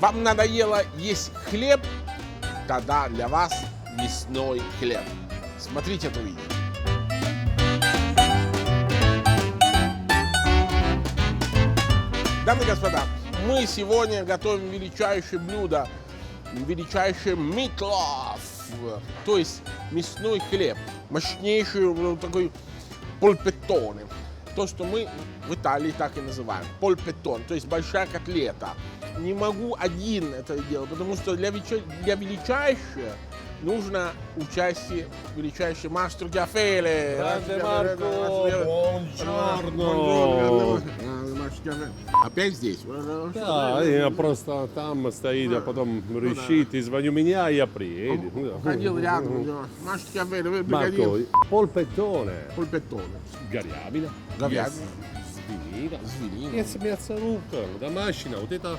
Вам надоело есть хлеб? Тогда для вас мясной хлеб. Смотрите это видео. Дамы и господа, мы сегодня готовим величайшее блюдо, величайший митлов, то есть мясной хлеб, мощнейший вот такой польпеттоне. То, что мы в Италии так и называем, польпеттон, то есть большая котлета. Не могу один это делать, потому что для, велича- для величайшего нужно участие величайшего мастер buongiorno. Опять здесь? Да, я просто там стоит, а потом решит, и звоню меня, и я приеду. Ходил рядом, да. Мастер Гафеле, вы приходили. polpettone, Польпеттоне. говядина, Говядина. свинина, Свинина. Есть мясорубка, домашняя, вот это,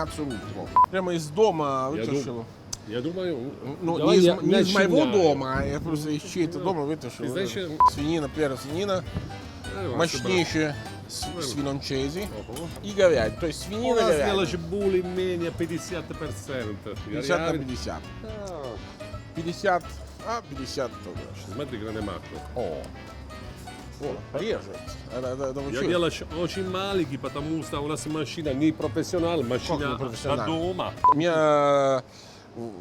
Рубку. Прямо из дома Я вытащил. я думаю, Ну, давай не из, не из моего начинаю. дома, а я просто из чьей-то дома вытащил. Знаешь, это. Свинина, первая свинина, Э, мощнейшая с- свинончези Ого. и говядина. То есть У свинина, нас говядина. делаешь более-менее 50%. 50 на Говядина. 50. Да. 50, а 50 тоже. Смотри, Грande Марко. О, о, режет. Это, это, это вы Я делаешь очень маленький, потому что у нас машина не профессионал, машина не профессионал? дома. Мне,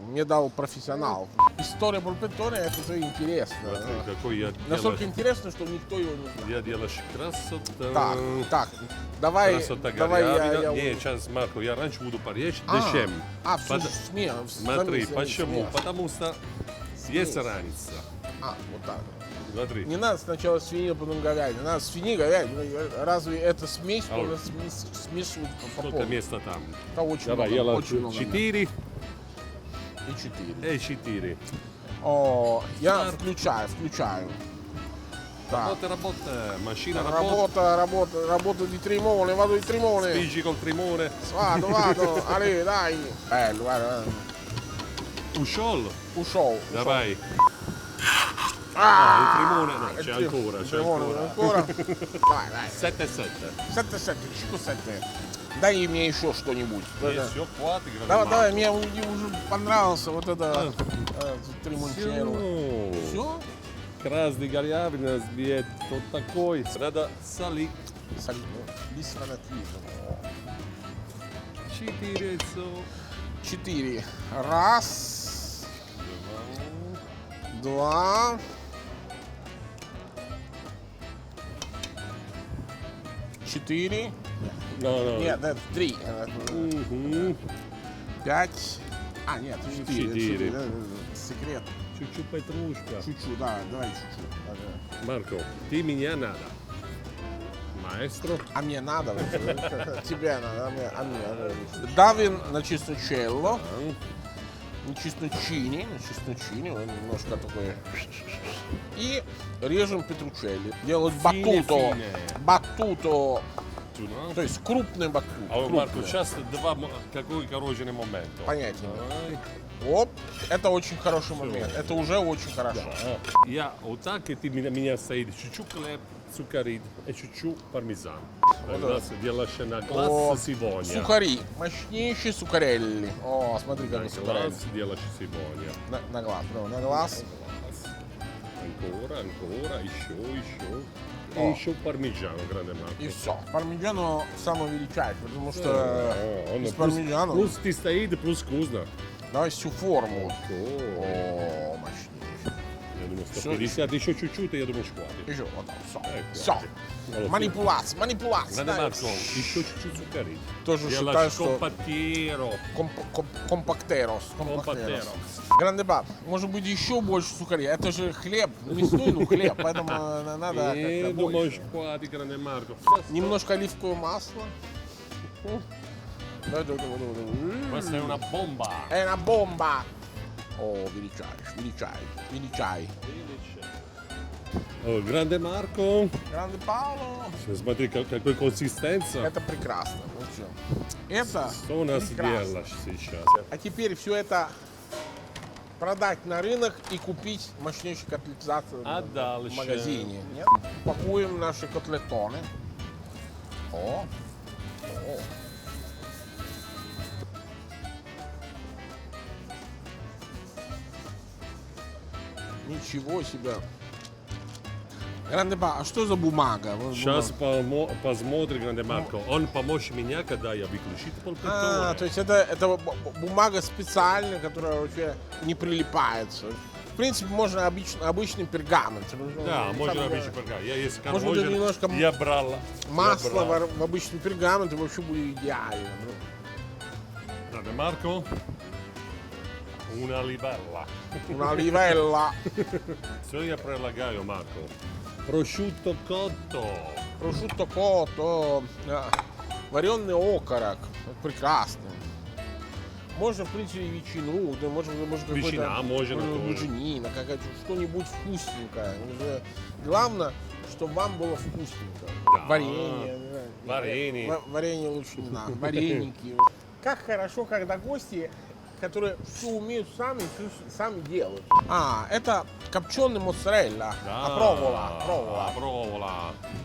мне дал профессионал. История Пульпеттоне это же интересно. Смотри, какой я Настолько делаю. интересно, что никто его не знает. Я делаешь красота. Так, так, давай, Красота давай я, я... Не, сейчас, Марко, я раньше буду поречь А, дешем. А, все Под- смех. Смотри, почему? Потому что есть разница. А, вот так. Смотри. Не надо сначала свинину, потом говядину. Надо свиньи, говядину. Разве это смесь, А можно смес- смешивать по- по Сколько места там? Это очень Давай, много, я очень много. 4 И четыре. и 4. О, я Старт. включаю, включаю. Так. Работа, работа, машина работа. Работа, работа, работа di trimone, vado di trimone. Spingi col trimone. Vado, vado, Ale, dai. Bello, guarda. Ушел. Ушел. Давай. Ah, il trimone, no, c'è tri- ancora, c'è ancora. ancora. Dai, dai. 7-7. 7, 7, 5, 7. Дай мне еще что-нибудь. Это- Все, хватит. Давай, давай, мне уже уже понравился вот это э, тримончеро. Все. Красный говядина сбит. Вот такой. Надо солить. Без фанатизма. Четыре яйцо. Четыре. Раз, два, четыре. No, no. Нет, это три. Мгм. Пять. А, нет, четыре. Четыре. Четыре, да, да, да. Секрет. Чуть-чуть петрушка. Чуть-чуть, да, давай чуть-чуть. Марко, ты меня надо. Маэстро. А мне надо, тебе надо, а мне, а мне. Давим на чесночелло, на чесночини, на чесночини, он немножко такой. И режем петручелли. Делать батуто. Сюда. то есть крупный батут. А вот, Марко, крупный. сейчас два, какой короче момент. Давай. Оп, это очень хороший момент. Это уже очень хорошо. Я вот так, и ты меня, меня стоит чуть-чуть хлеб, сухарит и чуть-чуть пармезан. Нас делаешь на глаз сегодня. Сухари, мощнейшие сукарелли. О, смотри, На как сухарелли. глаз делаешь сегодня. На, на глаз, ну, на глаз. Ancora, ancora, еще, еще. О. И еще пармиджано, гранде И все. Пармиджано самый величайший, потому что О, он без плюс- пармиджано Плюс ты стоит, плюс вкусно. давай всю форму. О, О, 150, еще чуть-чуть, и я думаю, хватит. Еще вот так, все. Все. Манипуляция, манипуляция. Гранде да. марко, еще чуть-чуть сухарит. Тоже считаю, Делаешь что компатиро. комп- комп- компактерос. Компактерос. Гранде баб, может быть еще больше сухарей. Это же хлеб, мясной, ну хлеб, поэтому э, надо И как-то больше. хватит, гранде марко. Немножко оливкового масла. Да, да, да, да, да. Questa è una bomba. È una bomba! Oh, величай, величай, величай. О, Гранде Марко. Гранде Пауло. Смотри, как- какой консистенция. Это прекрасно. Ну что? Это Что у нас прекрасно. делаешь сейчас? А теперь все это продать на рынок и купить мощнейший котлетизацию А в дальше? магазине. Нет? Пакуем наши котлетоны. О, о. Ничего себе. Гранде Па, а что за бумага? Вот Сейчас помо- посмотри, Гранде Марко. Он поможет меня, когда я выключу А, то есть это, это бу- бу- бумага специальная, которая вообще не прилипается. В принципе, можно обычно, обычный пергамент. Да, Ну, можно обычно пока. Я если Может быть, можно, немножко я брал. я Масло брал. в, в обычный пергамент и вообще будет идеально. ну. Grande Marco. Una libella. Una livella, я предлагаю, Марко. Prosciutto cotto. prosciutto cotto, вареный окорок. Прекрасно. Можно, в принципе, ветчину, да, можно, какой-то- Ветчина можно можно тоже. какая-то, что-нибудь вкусненькое. Уже Главное, чтобы вам было вкусненько. Да. Варенье. Варенье. Ва- Варенье лучше не надо. Вареники. Как хорошо, когда гости, которые все умеют сами, всё с- сами делают. А, это копченый моцарелла. Да. А провола, провола. провола.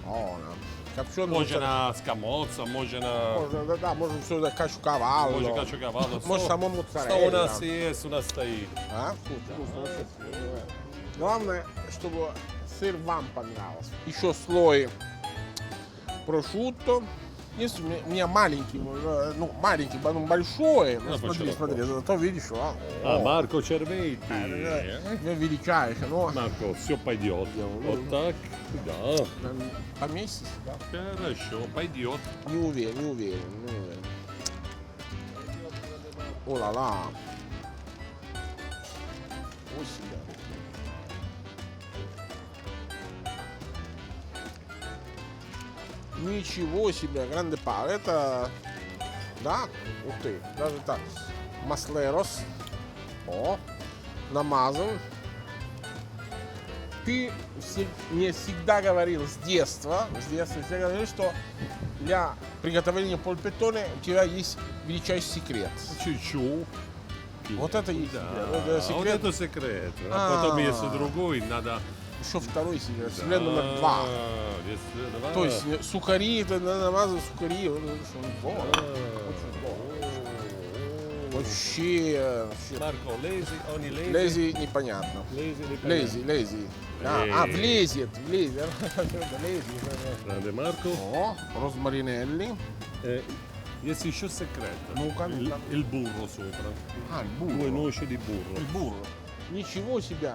О, да. Копченый Можно скамоца, можно... Можно, да, да, можно все да, качу-кавалло. Можно качокавало. Может, само Что моцарелла. у нас есть, у нас стоит. А? Вкусно, вкусно, вообще. Главное, чтобы сыр вам понравился. Еще слой прошутто. Если у меня, у меня маленький, э, ну, маленький, потом большой, ну, Ну, смотри, почему? смотри, зато видишь, а, А, о, Марко Червети. э, э, величайший, ну, Марко, все пойдет. Вот так. Да. м, поместись, да? Хорошо, пойдет. Не уверен, не уверен, не уверен. О-ла-ла. Ничего себе, гранде пар. Это, да, ух ты, даже так. Маслерос. О, намазан. Ты мне всегда говорил с детства, с детства всегда говорил, что для приготовления польпеттоне у тебя есть величайший секрет. Чуть-чуть. Вот это и есть Да, секрет. Это вот секрет. это секрет. А А. потом есть другой, надо... Еще второй секрет. Секрет номер два. Да, есть два. То есть э, сухари, это надо намазать сухари. вот это что, А. здорово. Очень здорово. Вообще, вообще. Марко, лези, они лези. Лези непонятно. Лези, не Лези, лези. А, а, Э. влезет, влезет. Влезет. Grande Marco. О, розмаринелли. Eh, есть еще секрет. Ну-ка, il, ну-ка. il burro sopra. А, il Due бурро. noci di burro. Il бурро. Ничего себе.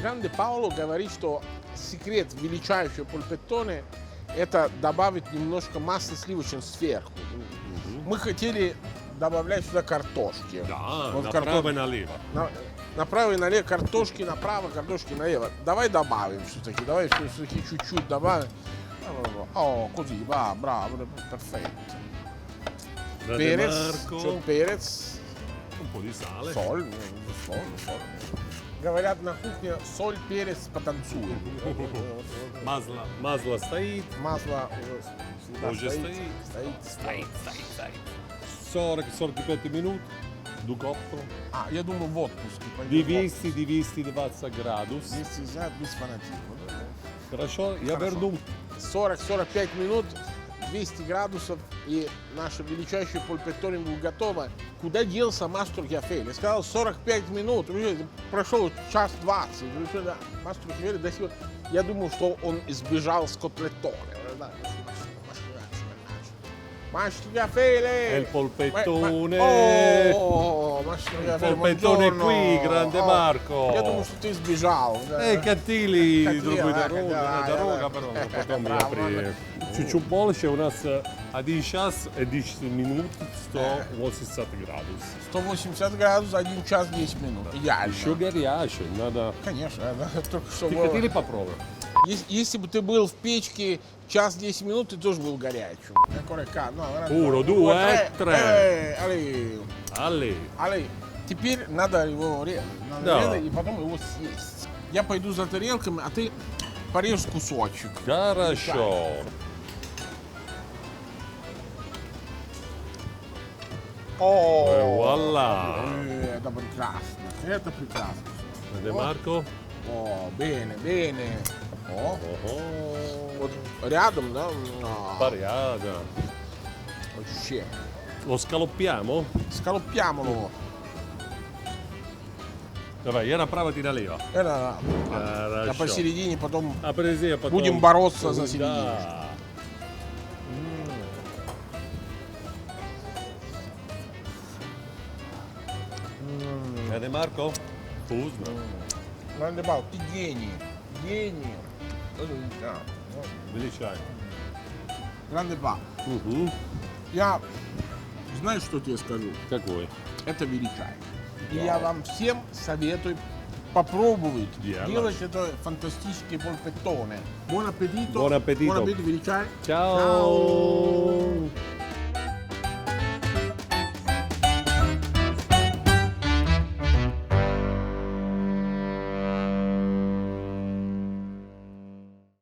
Гранде Пауло говорит, что секрет величайшего пульпеттоне это добавить немножко масла сливочного сверху. Мы хотели добавлять сюда картошки. Да, Вот направо и налево. На- направо и налево картошки направо, картошки налево. Давай добавим все-таки, давай все-таки чуть-чуть добавим. О, così, va, bravo, perfetto. Grande Перец, Marco. чё, перец, Un po' di sale. соль, соль, соль. Говорят на кухне соль, перец, потанцуем. Масло, масло стоит. Масло уже всегда Уже стоит, стоит. стоит, стоит. 40-45 минут. cotto. А, я думаю, в отпуске пойдем. Di 200, di 220 градус. Здесь нельзя без фанатизма. Хорошо, я Хорошо. верну. 40-45 минут, 200 градусов, и наше величайшее пульпетторин был готово. Куда делся мастер Яфель? Я сказал 45 минут, уже прошел час 20. Уже, да, Мастер Яфель до сих пор- Я думал, что он избежал с котлеттоне. Да, Mastro Gaffele! Il polpettone. Oh, Mastro Gaffele, polpettone buongiorno. qui, grande Oh, Marco. Я думал, что ты сбежал. да. Эй, катили дорога, però потом я Браво, при... Чуть-чуть больше, у нас э, 1 час и 10 минут 180 градусов. 180 градусов, 1 час 10 минут. Идеально. Еще горячий, надо... Конечно, да, только что Ты было. хотели попробовать? Если, если бы ты был в печке час 10 минут, ты тоже был горячим. Due, tre. Эй, али, Алле. али. Теперь надо его резать. Надо Да. резать и потом его съесть. Я пойду за тарелками, а ты порежь кусочек. Хорошо. О, E voilà. э, Это прекрасно. Это прекрасно. Vede Marco? О, bene, bene. О, Oh, вот рядом, да? А, Pariada. Вообще. Lo scaloppiamo? Scaloppiamolo. Давай, я направо, ты налево. Это да. Хорошо. А посередине потом А подожди, а потом... будем бороться за середину. Да. А де Марко? Вкусно. Гранде Пау, ты гений. Гений. Да. Величай. Гранде Па. Угу. Я, знаешь, что тебе скажу? Какой? Это величай. И я вам всем советую попробовать Диана. делать это фантастические полпеттоне. Buon appetito. Buon appetito. Buon appetito, величай. Ciao.